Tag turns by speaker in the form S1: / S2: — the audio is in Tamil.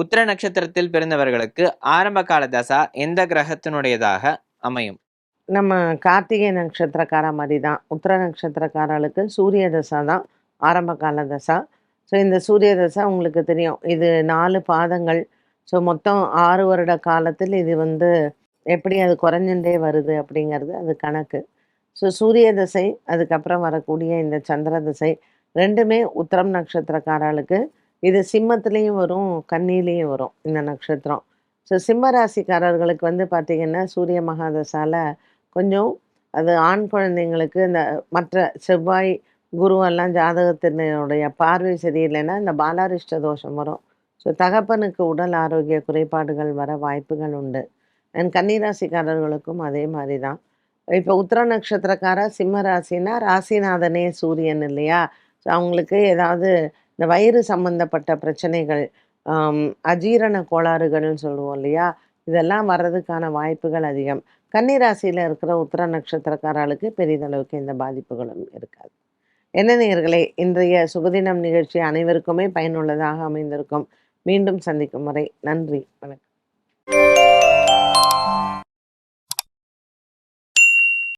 S1: உத்திர நட்சத்திரத்தில் பிறந்தவர்களுக்கு ஆரம்ப கால தசா எந்த கிரகத்தினுடையதாக அமையும்?
S2: நம்ம கார்த்திகை நட்சத்திரக்கார மாதிரி தான். உத்திர நட்சத்திரக்காரர்களுக்கு சூரிய தசா தான் ஆரம்ப கால தசா. ஸோ இந்த சூரிய தசா உங்களுக்கு தெரியும். இது நாலு பாதங்கள். ஸோ மொத்தம் ஆறு வருட காலத்தில் இது வந்து எப்படி அது குறைஞ்சுட்டே வருது அப்படிங்கிறது அது கணக்கு. ஸோ சூரிய தசை அதுக்கப்புறம் வரக்கூடிய இந்த சந்திர தசை ரெண்டுமே உத்திரம் நட்சத்திரக்காரர்களுக்கு இது சிம்மத்துலேயும் வரும் கன்னிலையும் வரும் இந்த நட்சத்திரம். ஸோ சிம்ம ராசிக்காரர்களுக்கு வந்து பார்த்திங்கன்னா சூரிய மகாதசால கொஞ்சம் அது ஆண் குழந்தைங்களுக்கு இந்த மற்ற செவ்வாய் குருவெல்லாம் ஜாதகத்தினுடைய பார்வை சரியில்லைன்னா இந்த பாலாரிஷ்ட தோஷம் வரும். ஸோ தகப்பனுக்கு உடல் ஆரோக்கிய குறைபாடுகள் வர வாய்ப்புகள் உண்டு. அண்ட் கன்னிராசிக்காரர்களுக்கும் அதே மாதிரி தான். இப்போ உத்திர நட்சத்திரக்கார சிம்ம ராசினா ராசிநாதனே சூரியன் இல்லையா? ஸோ அவங்களுக்கு ஏதாவது இந்த வயிறு சம்பந்தப்பட்ட பிரச்சனைகள் அஜீரண கோளாறுகள்னு சொல்லுவோம் இல்லையா? இதெல்லாம் வர்றதுக்கான வாய்ப்புகள் அதிகம். கன்னிராசியில் இருக்கிற உத்தர நட்சத்திரக்காரர்களுக்கு பெரிதளவுக்கு எந்த பாதிப்புகளும் இருக்காது. என்ன நேர்களே இன்றைய சுகதினம் நிகழ்ச்சி அனைவருக்குமே பயனுள்ளதாக அமைந்திருக்கும். மீண்டும் சந்திக்கும் வரை நன்றி வணக்கம்.